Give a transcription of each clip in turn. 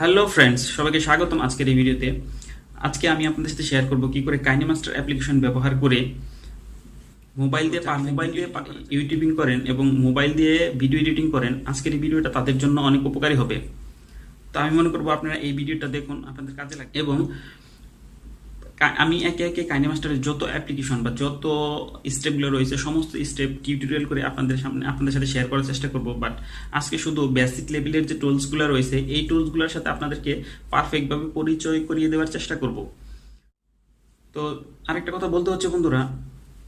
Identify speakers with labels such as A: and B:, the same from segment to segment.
A: Hello friends সবাইকে স্বাগতম আজকের এই ভিডিওতে। আজকে আমি আপনাদের সাথে শেয়ার করব কি করে কাইনেমাস্টার অ্যাপ্লিকেশন ব্যবহার করে মোবাইল দিয়ে মোবাইল দিয়ে ইউটিউবিং করেন। এবং মোবাইল দিয়ে ভিডিও এডিটিং করেন। আজকের এই ভিডিওটা তাদের জন্য অনেক উপকারী হবে। তো আমি মনে করব আপনারা এই ভিডিওটা দেখুন আপনাদের কাজে লাগবে। এবং আমি একে একে কাইনে মাস্টারের যত অ্যাপ্লিকেশন বা যত স্টেপগুলো রয়েছে, সমস্ত স্টেপ টিউটোরিয়াল করে আপনাদের সামনে, আপনাদের সাথে শেয়ার করার চেষ্টা করব। বাট আজকে শুধু বেসিক লেভেলের যে টুলসগুলো রয়েছে, এই টুলসগুলোর সাথে আপনাদেরকে পারফেক্টভাবে পরিচয় করিয়ে দেওয়ার চেষ্টা করব। তো আরেকটা কথা বলতে হচ্ছে বন্ধুরা,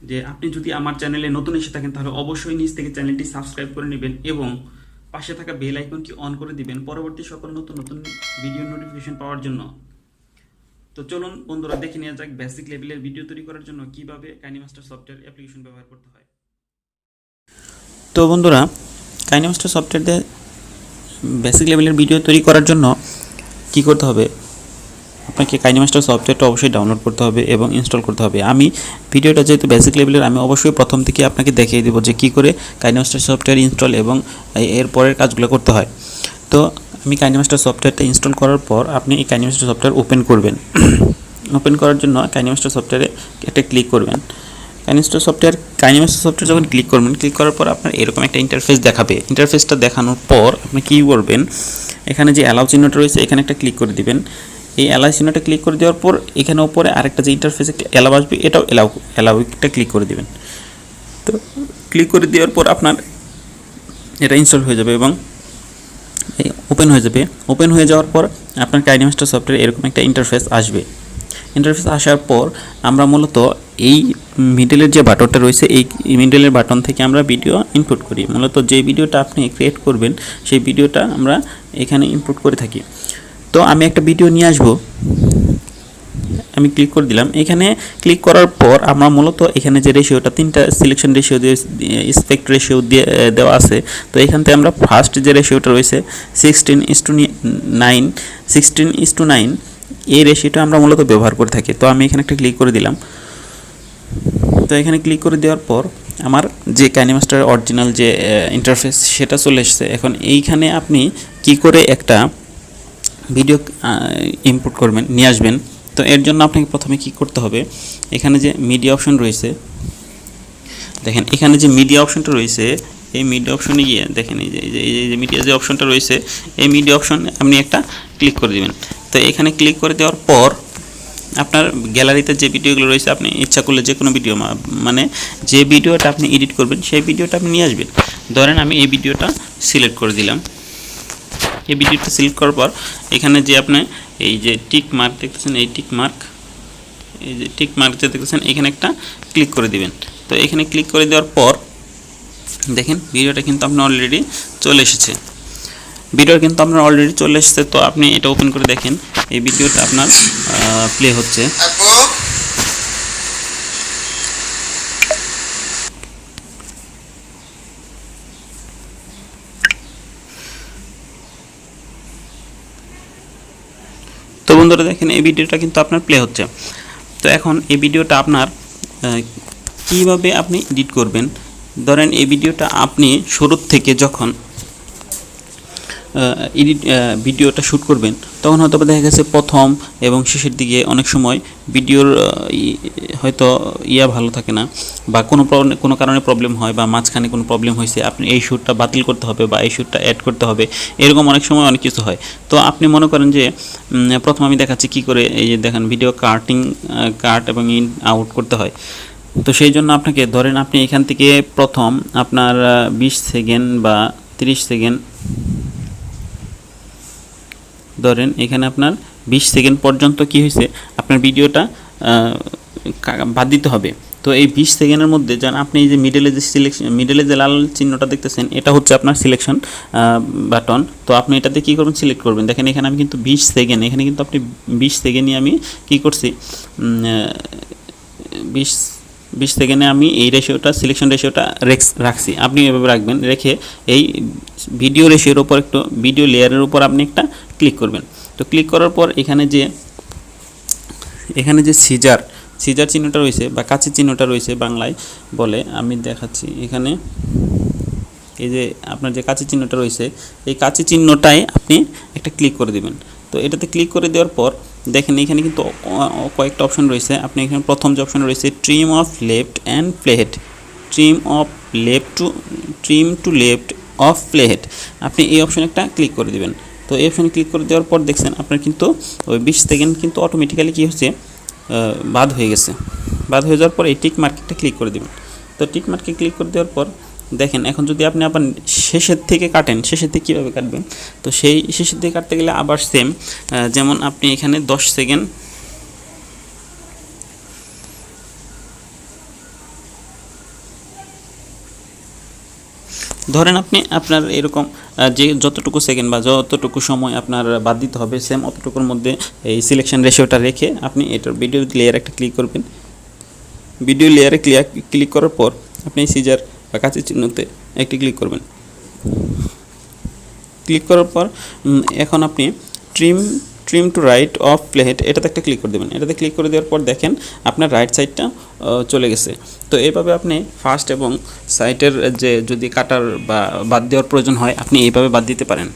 A: যে আপনি যদি আমার চ্যানেলে নতুন এসে থাকেন, তাহলে অবশ্যই নিজ থেকে চ্যানেলটি সাবস্ক্রাইব করে নেবেন এবং পাশে থাকা বেল আইকনটি অন করে দিবেন। পরবর্তী সকল নতুন নতুন ভিডিও নোটিফিকেশন পাওয়ার জন্য। তো চলুন বন্ধুরা দেখে নেওয়া যাক বেসিক লেভেলের ভিডিও তৈরি করার জন্য কীভাবে কাইনিমাস্টার সফটওয়্যার অ্যাপ্লিকেশন ব্যবহার করতে হয়। তো বন্ধুরা কাইনিমাস্টার সফটওয়্যার দিয়ে বেসিক লেভেলের ভিডিও তৈরি করার জন্য কি করতে হবে? আপনাকে কাইনিমাস্টার সফটওয়্যারটা অবশ্যই ডাউনলোড করতে হবে এবং ইনস্টল করতে হবে। আমি ভিডিওটা যেহেতু বেসিক লেভেলের আমি অবশ্যই প্রথম থেকে আপনাকে দেখিয়ে দেবো যে কী করে কাইনিমাস্টার সফটওয়্যার ইনস্টল এবং এ- এর পরের কাজগুলো করতে হয়। তো আমি কাইনিমাস্টার সফটওয়্যারটা ইনস্টল করার পর আপনি এই কাইনিমাস্টার সফটওয়্যার ওপেন করবেন। ওপেন করার জন্য কাইনিমাস্টার সফটওয়্যারে একটা ক্লিক করবেন। কাইনিমাস্টার সফটওয়্যার কাইনিমাস্টার সফটওয়্যার যখন ক্লিক করবেন ক্লিক করার পর আপনার এরকম একটা ইন্টারফেস দেখাবে। ইন্টারফেসটা দেখানোর পর আপনি কী করবেন, এখানে যে অ্যালাউ চিহ্নটা রয়েছে, এখানে একটা ক্লিক করে দিবেন। এই অ্যালাউ চিহ্নটা ক্লিক করে দেওয়ার পর এখানে ওপরে আরেকটা যে ইন্টারফেসে অ্যালাউ আসবে, এটাও অ্যালাউ অ্যালাউটা ক্লিক করে দিবেন। তো ক্লিক করে দেওয়ার পর আপনার এটা ইনস্টল হয়ে যাবে এবং ওপেন হয়ে যাবে। ওপেন হয়ে যাওয়ার পর আপনার কাইনিমাস্টার সফটওয়্যার এরকম একটা ইন্টারফেস আসবে। ইন্টারফেস আসার পর আমরা মূলত এই মিডলের যে বাটনটা রয়েছে, এই মিডলের বাটন থেকে আমরা ভিডিও ইনপুট করি। মূলত যে ভিডিওটা আপনি ক্রিয়েট করবেন, সেই ভিডিওটা আমরা এখানে ইনপুট করে থাকি। তো আমি একটা ভিডিও নিয়ে আসব। আমি ক্লিক করে দিলাম। এখানে ক্লিক করার পর আমরা মূলত এখানে যে রেশিওটা তিনটা সিলেকশন রেশিও দিয়ে স্পেক্ট রেশিও দিয়ে দেওয়া আছে। তো এখান থেকে আমরা ফার্স্ট যে রেশিওটা রয়েছে sixteen is to nine sixteen is to nine এই রেশিওটা আমরা মূলত ব্যবহার করে থাকি। তো আমি এখানে একটা ক্লিক করে দিলাম। তো এখানে ক্লিক করে দেওয়ার পর আমার যে কাইনিমাস্টার অরিজিনাল যে ইন্টারফেস সেটা চলে এসেছে। এখন এইখানে আপনি কি করে একটা ভিডিও ইনপুট করবেন, নিয়ে আসবেন। তো এর জন্য আপনাকে প্রথমে কি করতে হবে, এখানে যে মিডিয়া অপশন রয়েছে, দেখেন এখানে যে মিডিয়া অপশনটা রয়েছে, এই মিডিয়া অপশনে গিয়ে দেখেন এই যে এই যে মিডিয়া যে অপশনটা রয়েছে, এই মিডিয়া অপশন আপনি একটা ক্লিক করে দিবেন। তো এখানে ক্লিক করে দেওয়ার পর আপনার গ্যালারিতে যে ভিডিওগুলো রয়েছে, আপনি ইচ্ছা করলে যে কোনো ভিডিও মানে যে ভিডিওটা আপনি এডিট করবেন, সেই ভিডিওটা আপনি নিয়ে আসবেন। ধরেন আমি এই ভিডিওটা সিলেক্ট করে দিলাম। এই ভিডিওটা সিলেক্ট করার পর এখানে যে আপনি এই যে টিক মার্ক দেখতেছেন, এই টিক মার্ক এই যে টিক মার্ক যে দেখতেছেন, এখানে একটা ক্লিক করে দিবেন। তো এখানে ক্লিক করে দেওয়ার পর, দেখেন ভিডিওটা কিন্তু আপনার অলরেডি চলে এসেছে। ভিডিও কিন্তু আপনার অলরেডি চলে এসেছে, তো আপনি এটা ওপেন করে দেখেন, এই ভিডিওটা আপনার প্লে হচ্ছে। বন্ধুরা দেখেন এই ভিডিওটা কিন্তু আপনার প্লে হচ্ছে। তো এখন এই ভিডিওটা আপনার কীভাবে আপনি এডিট করবেন? ধরেন এই ভিডিওটা আপনি শুরুর থেকে যখন এডিট ভিডিওটা শ্যুট করবেন, তখন হয়তো দেখা গেছে প্রথম এবং শেষের দিকে অনেক সময় ভিডিওর হয়তো ইয়া ভালো থাকে না বা কোনো কোনো কারণে প্রবলেম হয় বা মাঝখানে কোনো প্রবলেম হয়েছে, আপনি এই শ্যুটটা বাতিল করতে হবে বা এই শ্যুটটা অ্যাড করতে হবে, এরকম অনেক সময় অনেক কিছু হয়। তো আপনি মনে করেন যে প্রথম আমি দেখাচ্ছি কি করে, এই যে দেখেন ভিডিও কার্টিং কাট এবং ইন আউট করতে হয়। তো সেই জন্য আপনাকে ধরেন আপনি এখান থেকে প্রথম আপনার বিশ সেকেন্ড বা তিরিশ সেকেন্ড ধরেন এখানে আপনার বিশ সেকেন্ড পর্যন্ত কি হয়েছে? আপনার ভিডিওটা বাদ দিতে হবে। তো এই বিশ সেকেন্ডের মধ্যে যেন আপনি এই যে মিডলে যে সিলেকশন মিডলে যে লাল চিহ্নটা দেখতেছেন এটা হচ্ছে আপনার সিলেকশন বাটন তো আপনি এটাতে কী করবেন? সিলেক্ট করবেন। দেখেন এখানে আমি কিন্তু বিশ সেকেন্ড এখানে কিন্তু আপনি বিশ সেকেন্ডই আমি কি করছি? উম, আহ, বিশ সেকেন্ডে আমি এই রেশিওটা সিলেকশন রেশিওটা রেক্স রাখছি। আপনি এভাবে রাখবেন, রেখে এই ভিডিও রেশিওর উপর একটু ভিডিও লেয়ারের উপর আপনি একটা ক্লিক করবেন। তো ক্লিক করার পর এখানে যে এখানে যে সিজার সিজার চিহ্নটা রয়েছে বা কাঁচি চিহ্নটা রয়েছে বাংলায় বলে আমি দেখাচ্ছি। এখানে এই যে আপনার যে কাঁচি চিহ্নটা রয়েছে, এই কাঁচি চিহ্নটাই আপনি একটা ক্লিক করে দিবেন। এটাতে ক্লিক করে দেওয়ার পর দেখেন, এখানে কিন্তু কয়েকটা অপশন রয়েছে। আপনি এখানে প্রথম যে অপশন রয়েছে trim of left and playhead trim of left to trim to left of playhead আপনি এই অপশনে একটা ক্লিক করে দিবেন। তো এই অপশনে ক্লিক করে দেওয়ার পর দেখছেন, আপনার কিন্তু ওই বিশ সেকেন্ড কিন্তু অটোমেটিক্যালি কী হচ্ছে বাদ হয়ে গেছে। বাদ হয়ে যাওয়ার পর এই টিক মার্কেটটা ক্লিক করে দিবেন। তো টিক মার্কে ক্লিক করে দেওয়ার পর দেখেন, এখন যদি আপনি আবার শেষের থেকে কাটেন, শেষের থেকে কীভাবে কাটবেন? তো সেই শেষের থেকে কাটতে গেলে আবার সেম যেমন আপনি এখানে দশ সেকেন্ড ধরেন আপনি আপনার এরকম যে যতটুকু সেকেন্ড বা যতটুকু সময় আপনার বাদ দিতে হবে সেম অতটুকুর মধ্যে এই সিলেকশন রেশিওটা রেখে আপনি এটার ভিডিও লেয়ার একটা ক্লিক করবেন। ভিডিও লেয়ারে ক্লিয়ার ক্লিক করার পর আপনি সিজার বা কাঁচের চিহ্নতে একটি ক্লিক করবেন। ক্লিক করার পর এখন আপনি trim trim to right of playhead এটাতে একটা ক্লিক করে দেবেন। এটাতে ক্লিক করে দেওয়ার পর দেখেন আপনার রাইট সাইডটা চলে গেছে। তো এইভাবে আপনি ফার্স্ট এবং সাইটের যে যদি কাটার বা বাদ দেওয়ার প্রয়োজন হয়, আপনি এইভাবে বাদ দিতে পারেন।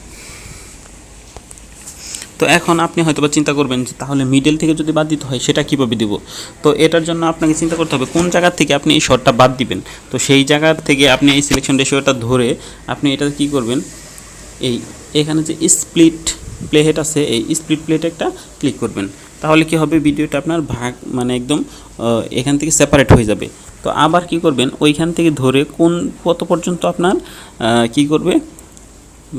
A: তো এখন আপনি হয়তো বা চিন্তা করবেন যে তাহলে মিডল থেকে যদি বাদ দিতে হয়, সেটা কীভাবে দিব? তো এটার জন্য আপনাকে চিন্তা করতে হবে কোন জায়গা থেকে আপনি এই শর্টটা বাদ দিবেন? তো সেই জায়গা থেকে আপনি এই সিলেকশন রেশিওটা ধরে আপনি এটা কী করবেন? এই, এখানে যে স্প্লিট প্লেহেড আছে, এই স্প্লিট প্লেটে একটা ক্লিক করবেন। তাহলে কি হবে? ভিডিওটা আপনার ভাগ মানে একদম এখান থেকে সেপারেট হয়ে যাবে। তো আবার কি করবেন? ওইখান থেকে ধরে কোন, কত পর্যন্ত আপনার কি করবে?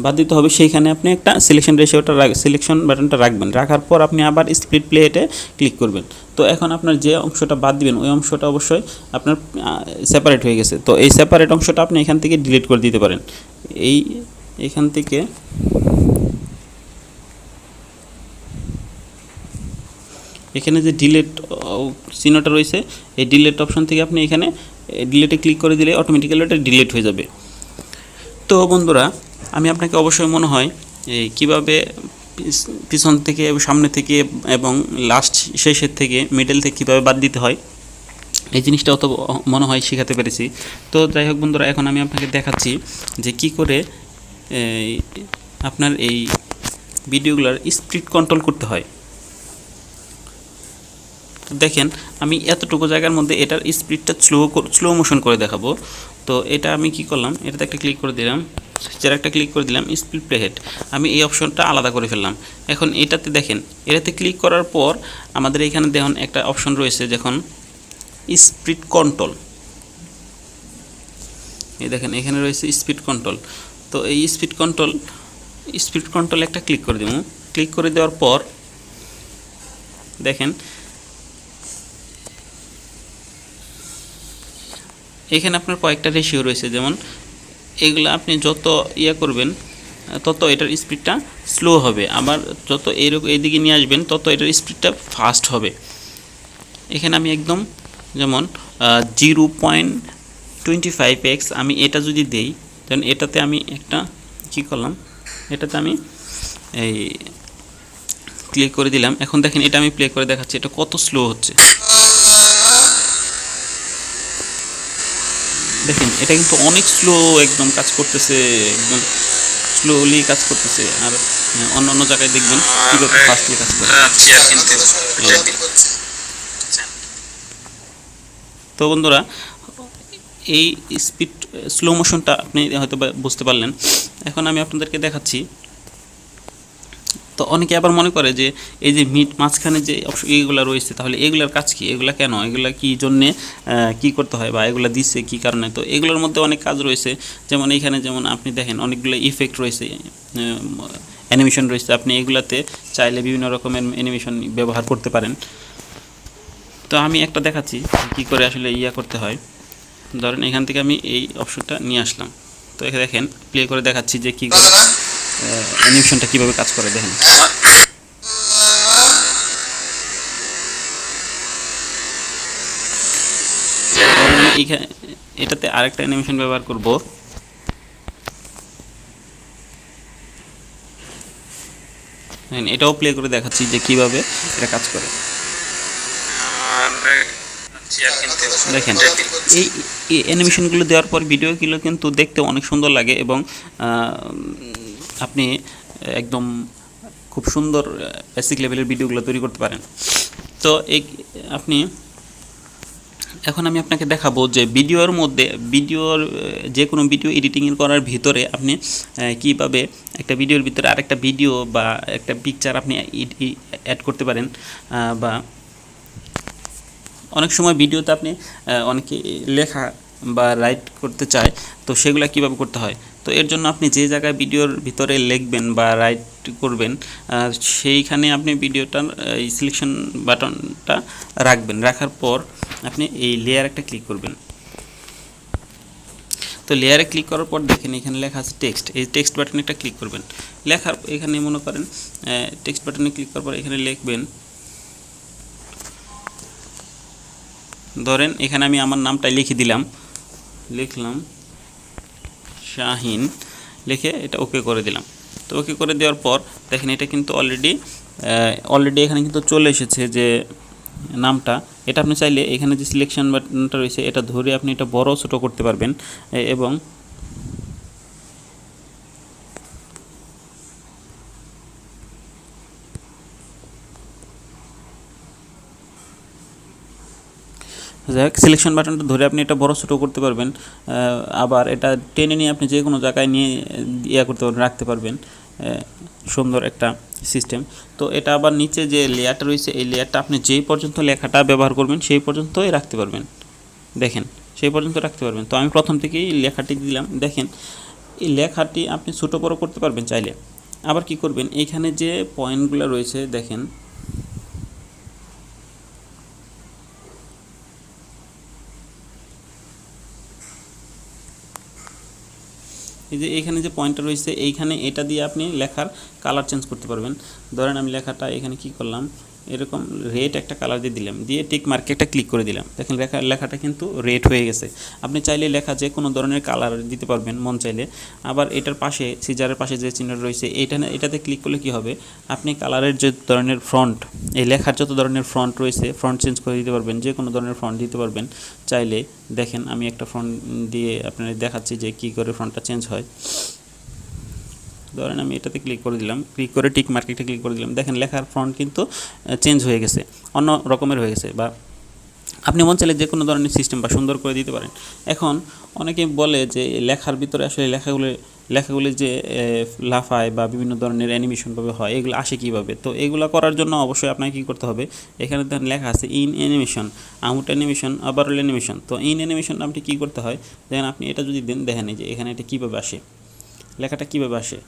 A: বাদ দিতে হবে, সেইখানে আপনি একটা সিলেকশন রেশিওটা সিলেকশন বাটনটা রাখবেন। রাখার পর আপনি আবার স্প্লিট প্লেটে ক্লিক করবেন। তো এখন আপনার যে অংশটা বাদ দিবেন, ওই অংশটা অবশ্যই আপনার সেপারেট হয়ে গেছে। তো এই সেপারেট অংশটা আপনি এখান থেকে ডিলিট করে দিতে পারেন। এই, এখান থেকে এখানে যে ডিলেট চিহ্নটা রয়েছে, এই ডিলেট অপশন থেকে আপনি এখানে ডিলেটে ক্লিক করে দিলে অটোমেটিক্যালি ওটা ডিলিট হয়ে যাবে। তো বন্ধুরা আমি আপনাকে অবশ্যই মনে হয় এই কীভাবে পিছ- পিছন থেকে সামনে থেকে এবং লাস্ট শেষের থেকে মিডল থেকে কীভাবে বাদ দিতে হয়, এই জিনিসটা অত মনে হয় শেখাতে পেরেছি। তো যাই হোক বন্ধুরা, এখন আমি আপনাকে দেখাচ্ছি যে কি করে আপনার এই ভিডিওগুলোর স্পিড কন্ট্রোল করতে হয়। দেখেন, আমি এতটুকু জায়গার মধ্যে এটার স্পিডটা স্লো স্লো মোশন করে দেখাবো। তো এটা আমি কি করলাম, এটাতে একটা ক্লিক করে দিলাম। যার একটা ক্লিক করে দিলাম স্পিড প্লে হেড আমি এই অপশনটা আলাদা করে ফেললাম। এখন এটাতে দেখেন, এটাতে ক্লিক করার পর আমাদের এখানে দেখুন একটা অপশন রয়েছে যখন স্পিড কন্ট্রোল এই দেখেন, এখানে রয়েছে স্পিড কন্ট্রোল তো এই স্পিড কন্ট্রোল স্পিড কন্ট্রোল একটা ক্লিক করে দেবো। ক্লিক করে দেওয়ার পর দেখেন, এখানে আপনার কয়েকটা রেশিও রয়েছে। যেমন এগুলো আপনি যত ইয়ে করবেন, তত এটার স্পিডটা স্লো হবে। আবার যত এইরকম এইদিকে নিয়ে আসবেন, তত এটার স্পিডটা ফাস্ট হবে। এখানে আমি একদম যেমন zero point twenty five x আমি এটা যদি দেই দেন এটাতে আমি একটা কী করলাম, এটাতে আমি এই ক্লিক করে দিলাম। এখন দেখেন এটা আমি প্লে করে দেখাচ্ছি, এটা কত স্লো হচ্ছে। দেখেন এটা কিন্তু অনেক স্লো একদম কাজ করতেছে একদম স্লোলি কাজ করতেছে। আর অন্য অন্য জায়গায় দেখবেন কীভাবে ফাস্টলি কাজ করে। তো বন্ধুরা এই স্পিড স্লো মোশনটা আপনি হয়তো বুঝতে পারলেন। এখন আমি আপনাদেরকে দেখাচ্ছি তো অনেকে আবার মনে করে যে এই যে মিট মাঝখানে যে এইগুলো রয়েছে তাহলে এগুলার কাজ কি? এগুলা কেন? এগুলা কি জন্যে কি করতে হয় বা এগুলা দিচ্ছে কি কারণে? তো এগুলোর মধ্যে অনেক কাজ রয়েছে। যেমন এখানে যেমন আপনি দেখেন অনেকগুলো ইফেক্ট রয়েছে অ্যানিমেশন রয়েছে। আপনি এগুলাতে চাইলে বিভিন্ন রকমের অ্যানিমেশন ব্যবহার করতে পারেন। তো আমি একটা দেখাচ্ছি কি করে আসলে ইয়া করতে হয়। ধরেন এখান থেকে আমি এই অপশনটা নিয়ে আসলাম। তো এখানে দেখেন প্লে করে দেখাচ্ছি যে কী করে অ্যানিমেশনটা কীভাবে কাজ করে দেখেন। এটাতে আরেকটা অ্যানিমেশন ব্যবহার করব। এটাও প্লে করে দেখাচ্ছি যে কীভাবে এটা কাজ করে। দেখেন, এই অ্যানিমেশনগুলো দেওয়ার পর ভিডিওগুলো কিন্তু দেখতে অনেক সুন্দর লাগে এবং আপনি একদম খুব সুন্দর বেসিক লেভেলের ভিডিওগুলো তৈরি করতে পারেন। তো এই আপনি, এখন আমি আপনাকে দেখাবো যে ভিডিওর মধ্যে, ভিডিওর যে কোনো ভিডিও এডিটিং করার ভিতরে আপনি কীভাবে একটা ভিডিওর ভিতরে আরেকটা ভিডিও বা একটা পিকচার আপনি অ্যাড করতে পারেন বা অনেক সময় ভিডিওতে আপনি অনেকে লেখা বা রাইট করতে চায়, তো সেগুলো কীভাবে করতে হয়? তো এর জন্য আপনি যে জায়গায় ভিডিওর ভিতরে লিখবেন বা রাইট করবেন সেইখানে আপনি ভিডিওটার এই সিলেকশন বাটনটা রাখবেন। রাখার পর আপনি এই লেয়ার একটা ক্লিক করবেন। তো লেয়ারে ক্লিক করার পর দেখেন এখানে লেখা আছে টেক্সট এই টেক্সট বাটনে একটা ক্লিক করবেন। লেখার এখানে মনে করেন টেক্সট বাটনে ক্লিক করার পর এখানে লিখবেন, ধরেন এখানে আমি আমার নামটাই লিখে দিলাম। লিখলাম শাহিন লিখে এটা ওকে করে দিলাম। তো ওকে করে দেওয়ার পর দেখেন এটা কিন্তু অলরেডি অলরেডি এখানে কিন্তু চলে এসেছে যে নামটা। এটা আপনি চাইলে এখানে যে সিলেকশন বাটনটা রয়েছে, এটা ধরে আপনি এটা বড় ছোটো করতে পারবেন। এবং যাই হোক সিলেকশন বাটনটা ধরে আপনি এটা বড় ছোটো করতে পারবেন আবার এটা টেনে নিয়ে আপনি যে কোনো জায়গায় নিয়ে ইয়া করতে পারবেন, রাখতে পারবেন সুন্দর একটা সিস্টেম তো এটা আবার নিচে যে লেয়ারটা রয়েছে, এই লেয়ারটা আপনি যেই পর্যন্ত লেখাটা ব্যবহার করবেন, সেই পর্যন্তই রাখতে পারবেন। দেখেন, সেই পর্যন্ত রাখতে পারবেন। তো আমি প্রথম থেকেই লেখাটি দিলাম। দেখেন, এই লেখাটি আপনি ছোটো বড় করতে পারবেন চাইলে। আবার কি করবেন? এইখানে যে পয়েন্টগুলো রয়েছে, দেখেন এই যে এইখানে যে পয়েন্টটা রয়েছে এইখানে এটা দিয়ে আপনি লেখার কালার চেঞ্জ করতে পারবেন। ধরেন আমি লেখাটা এখানে কি করলাম? এরকম রেড একটা কালার দিয়ে দিলাম। দিয়ে টিক মার্কে একটা ক্লিক করে দিলাম। দেখেন লেখা, লেখাটা কিন্তু রেড হয়ে গেছে। আপনি চাইলে লেখা যে কোনো ধরনের কালার দিতে পারবেন মন চাইলে। আবার এটার পাশে সিজারের পাশে যে চিহ্ন রয়েছে এইটা এটাতে ক্লিক করলে কি হবে? আপনি কালারের যে ধরনের ফ্রন্ট এই লেখার যত ধরনের ফ্রন্ট রয়েছে ফ্রন্ট চেঞ্জ করে দিতে পারবেন। যে কোনো ধরনের ফ্রন্ট দিতে পারবেন। চাইলে দেখেন আমি একটা ফ্রন্ট দিয়ে আপনাদের দেখাচ্ছি যে কী করে ফ্রন্টটা চেঞ্জ হয়। ধরেন আমি এটাতে ক্লিক করে দিলাম ক্লিক করে টিক মার্কেটে ক্লিক করে দিলাম। দেখেন লেখার ফ্রন্ট কিন্তু চেঞ্জ হয়ে গেছে, অন্য রকমের হয়ে গেছে বা আপনি মন চাইলে যে কোনো ধরনের সিস্টেম বা সুন্দর করে দিতে পারেন। এখন অনেকে বলে যে লেখার ভিতরে আসলে লেখাগুলো, লেখাগুলি যে লাফায় বা বিভিন্ন ধরনের অ্যানিমেশনভাবে হয়, এগুলো আসে কীভাবে? তো এগুলো করার জন্য অবশ্যই আপনাকে কী করতে হবে? এখানে ধরেন লেখা আছে ইন অ্যানিমেশন আউট অ্যানিমেশন আবার অ্যানিমেশন তো ইন অ্যানিমেশন আপনি কী করতে হয়? দেখেন আপনি এটা যদি দেন, দেখেন যে এখানে এটা কীভাবে আসে? লেখাটা কীভাবে আসে?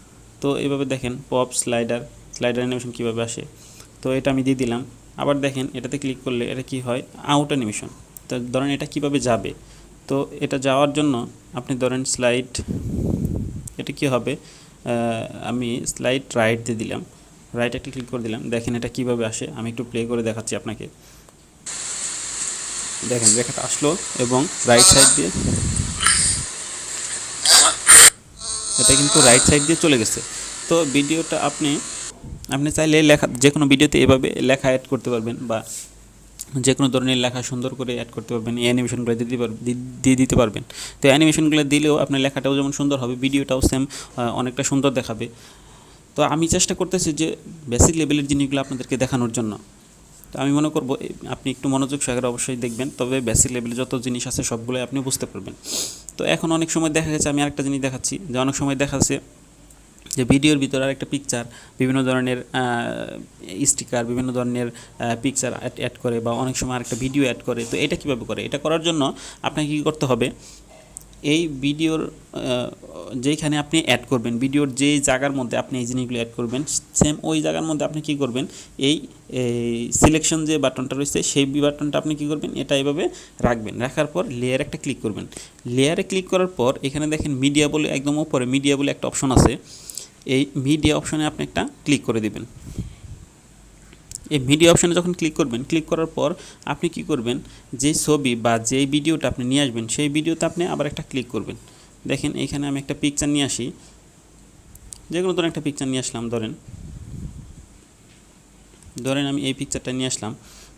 A: তো এভাবে দেখেন পপ স্লাইডার স্লাইডার অ্যানিমেশন কীভাবে আসে? তো এটা আমি দিয়ে দিলাম। আবার দেখেন এটাতে ক্লিক করলে এটা কি হয়? আউট অ্যানিমেশন তো ধরেন এটা কীভাবে যাবে? তো এটা যাওয়ার জন্য আপনি ধরেন স্লাইড এটা কি হবে? আমি স্লাইড রাইট দিয়ে দিলাম। রাইট একটা ক্লিক করে দিলাম। দেখেন এটা কীভাবে আসে? আমি একটু প্লে করে দেখাচ্ছি আপনাকে। দেখেন লেখাটা আসলো এবং রাইট সাইড দিয়ে এটা কিন্তু রাইট সাইড দিয়ে চলে গেছে। তো ভিডিওটা আপনি আপনি চাইলে লেখা, যে কোনো ভিডিওতে এভাবে লেখা অ্যাড করতে পারবেন বা যে কোনো ধরনের লেখা সুন্দর করে অ্যাড করতে পারবেন, এই অ্যানিমেশনগুলো দিতে দিয়ে দিতে পারবেন। তো অ্যানিমেশনগুলো দিলেও আপনার লেখাটাও যেমন সুন্দর হবে, ভিডিওটাও সেম অনেকটা সুন্দর দেখাবে। তো আমি চেষ্টা করতেছি যে বেসিক লেভেলের জিনিসগুলো আপনাদেরকে দেখানোর জন্য। তো আমি মনে করব আপনি একটু মনোযোগ সহকারে অবশ্যই দেখবেন। তবে বেসিক লেভেলে যত জিনিস আছে সবগুলোই আপনি বুঝতে পারবেন। তো এখন অনেক সময় দেখা গেছে, আমি আরেকটা জিনিস দেখাচ্ছি। যে অনেক সময় দেখা যাচ্ছে যে ভিডিওর ভিতরে আরেকটা পিকচার বিভিন্ন ধরনের স্টিকার বিভিন্ন ধরনের পিকচার অ্যাড করে বা অনেক সময় আরেকটা ভিডিও অ্যাড করে। তো এটা কীভাবে করে? এটা করার জন্য আপনাকে কী করতে হবে? এই ভিডিওর আহ, যেইখানে আপনি অ্যাড করবেন ভিডিওর যেই জায়গার মধ্যে আপনি এই জিনিসগুলো অ্যাড করবেন সেম ওই জায়গার মধ্যে আপনি কী করবেন এই সিলেকশন যে বাটনটা রয়েছে সেই বাটনটা আপনি কী করবেন এটা এভাবে রাখবেন। রাখার পর লেয়ার একটা ক্লিক করবেন। লেয়ারে ক্লিক করার পর এখানে দেখেন মিডিয়া বলে একদম উপরে মিডিয়া বলে একটা অপশন আছে। এই মিডিয়া অপশনে আপনি একটা ক্লিক করে দিবেন। এই মিডিয়া অপশানে যখন ক্লিক করবেন ক্লিক করার পর আপনি কি করবেন? যে ছবি বা যেই ভিডিওটা আপনি নিয়ে আসবেন, সেই ভিডিওতে আপনি আবার একটা ক্লিক করবেন। দেখেন, এখানে আমি একটা পিকচার নিয়ে আসি। যে কোনো ধরনের একটা পিকচার নিয়ে আসলাম, ধরেন। ধরেন আমি এই পিকচারটা নিয়ে আসলাম।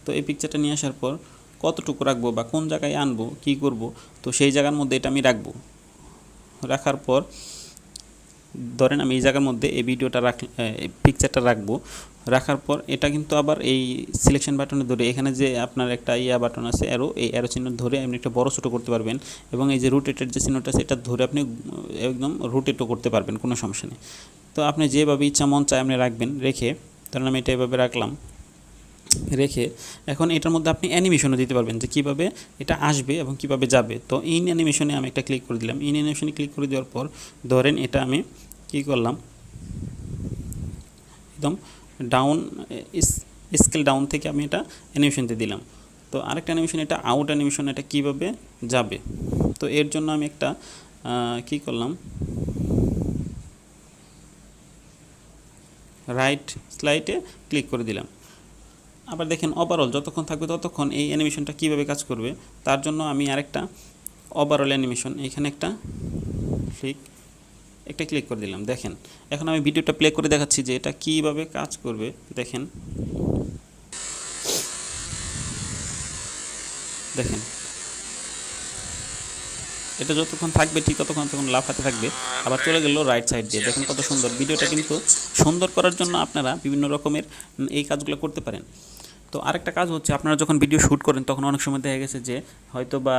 A: তো এই পিকচারটা নিয়ে আসার পর কতটুকু রাখব বা কোন জায়গায় আনব, কি করব? তো সেই জায়গার মধ্যে এটা আমি রাখব। রাখার পর ধরেন আমি এই জায়গার মধ্যে এই ভিডিওটা রাখ পিকচারটা রাখব। রাখার পর এটা কিন্তু আবার এই সিলেকশন বাটনে ধরে এখানে যে আপনার একটা ইয়া বাটন আছে অ্যারো এই অ্যারো চিহ্ন ধরে আপনি একটা বড় ছোটো করতে পারবেন এবং এই যে রোটেটের যে চিহ্নটা আছে, এটা ধরে আপনি একদম রোটেটও করতে পারবেন, কোনো সমস্যা নেই। তো আপনি যেভাবে ইচ্ছা মন চায় আপনি রাখবেন, রেখে, ধরেন আমি এটা এভাবে রাখলাম, রেখে এখন এটার মধ্যে আপনি অ্যানিমেশনও দিতে পারবেন যে কীভাবে এটা আসবে এবং কীভাবে যাবে। তো ইন অ্যানিমেশনে আমি একটা ক্লিক করে দিলাম ইন অ্যানিমেশনে ক্লিক করে দেওয়ার পর ধরেন এটা আমি কী করলাম, একদম ডাউন স্কেল ডাউন থেকে আমি এটা অ্যানিমেশনতে দিলাম। তো আরেকটা অ্যানিমেশন এটা আউট অ্যানিমেশন এটা কীভাবে যাবে? তো এর জন্য আমি একটা কী করলাম? রাইট স্লাইডে ক্লিক করে দিলাম। আবার দেখেন ওভারঅল যতক্ষণ থাকবে ততক্ষণ এই অ্যানিমেশনটা কীভাবে কাজ করবে, তার জন্য আমি আরেকটা ওভারঅল অ্যানিমেশন এখানে একটা ক্লিক একটা ক্লিক করে দিলাম, দেখেন। এখন আমি ভিডিওটা প্লে করে দেখাচ্ছি যে এটা কীভাবে কাজ করবে, দেখেন। দেখেন। এটা যতক্ষণ থাকবে, ঠিক ততক্ষণ তখন লাফাতে থাকবে, আবার চলে গেল রাইট সাইড দিয়ে। দেখেন কত সুন্দর। ভিডিওটা কিন্তু সুন্দর করার জন্য আপনারা বিভিন্ন রকমের এই কাজগুলো করতে পারেন। তো আরেকটা কাজ হচ্ছে, আপনারা যখন ভিডিও শ্যুট করেন, তখন অনেক সময় দেখা গেছে যে হয়তো বা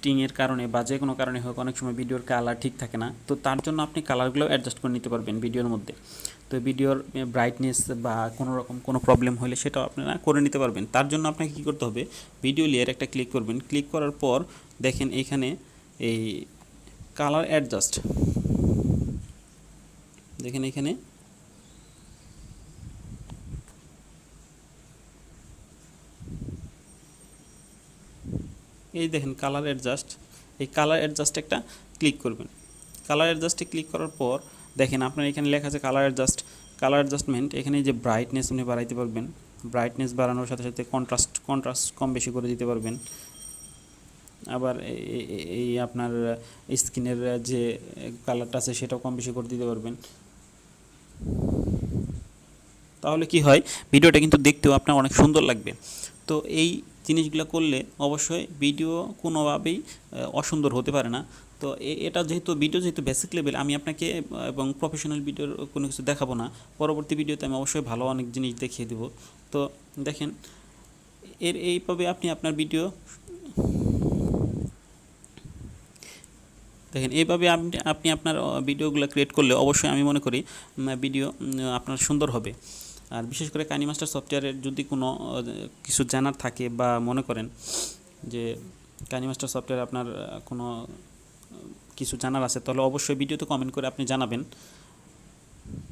A: লাইটিংয়ের কারণে বা যে কোনো কারণে হোক অনেক সময় ভিডিওর কালার ঠিক থাকে না। তো তার জন্য আপনি কালারগুলো অ্যাডজাস্ট করে নিতে পারবেন ভিডিওর মধ্যে। তো ভিডিওর ব্রাইটনেস বা কোনো রকম কোনো প্রবলেম হলে সেটাও আপনারা করে নিতে পারবেন। তার জন্য আপনাকে কী করতে হবে? ভিডিও লেয়ার একটা ক্লিক করবেন। ক্লিক করার পর দেখেন এইখানে এই কালার অ্যাডজাস্ট দেখেন এখানে এই দেখেন কালার অ্যাডজাস্ট এই কালার অ্যাডজাস্ট একটা ক্লিক করবেন। কালার অ্যাডজাস্টে ক্লিক করার পর দেখেন আপনার এখানে লেখা আছে কালার অ্যাডজাস্ট কালার অ্যাডজাস্টমেন্ট এখানে যে ব্রাইটনেস আপনি বাড়াইতে পারবেন। ব্রাইটনেস বাড়ানোর সাথে সাথে কন্ট্রাস্ট কন্ট্রাস্ট কম বেশি করে দিতে পারবেন। আবার এই আপনার স্কিনের যে কালারটা আছে সেটাও কম বেশি করে দিতে পারবেন। তাহলে কি হয়? ভিডিওটা কিন্তু দেখতেও আপনার অনেক সুন্দর লাগবে। তো এই জিনিসগুলো করলে অবশ্যই ভিডিও কোনোভাবেই অসুন্দর হতে পারে না। তো এটা যেহেতু, ভিডিও যেহেতু বেসিক লেভেল আমি আপনাকে এবং প্রফেশনাল ভিডিওর কোনো কিছু দেখাবো না। পরবর্তী ভিডিওতে আমি অবশ্যই ভালো অনেক জিনিস দেখিয়ে দেবো। তো দেখেন, এর এইভাবে আপনি আপনার ভিডিও, দেখেন, এইভাবে আপনি আপনি আপনার ভিডিওগুলো ক্রিয়েট করলে অবশ্যই আমি মনে করি ভিডিও আপনার সুন্দর হবে। আর বিশেষ করে কাইনি মাস্টার সফটওয়্যারের যদি কোনো কিছু জানার থাকে বা মনে করেন যে কাইনি মাস্টার সফটওয়্যার আপনার কোনো কিছু জানার আছে, তাহলে অবশ্যই ভিডিওতে কমেন্ট করে আপনি জানাবেন।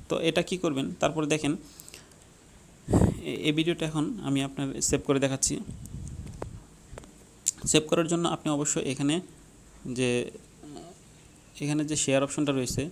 A: তো এটা কি করবেন? তারপরে দেখেন এই ভিডিওটা এখন আমি আপনার সেভ করে দেখাচ্ছি। সেভ করার জন্য আপনি অবশ্যই এখানে যে এখানে যে শেয়ার অপশনটা রয়েছে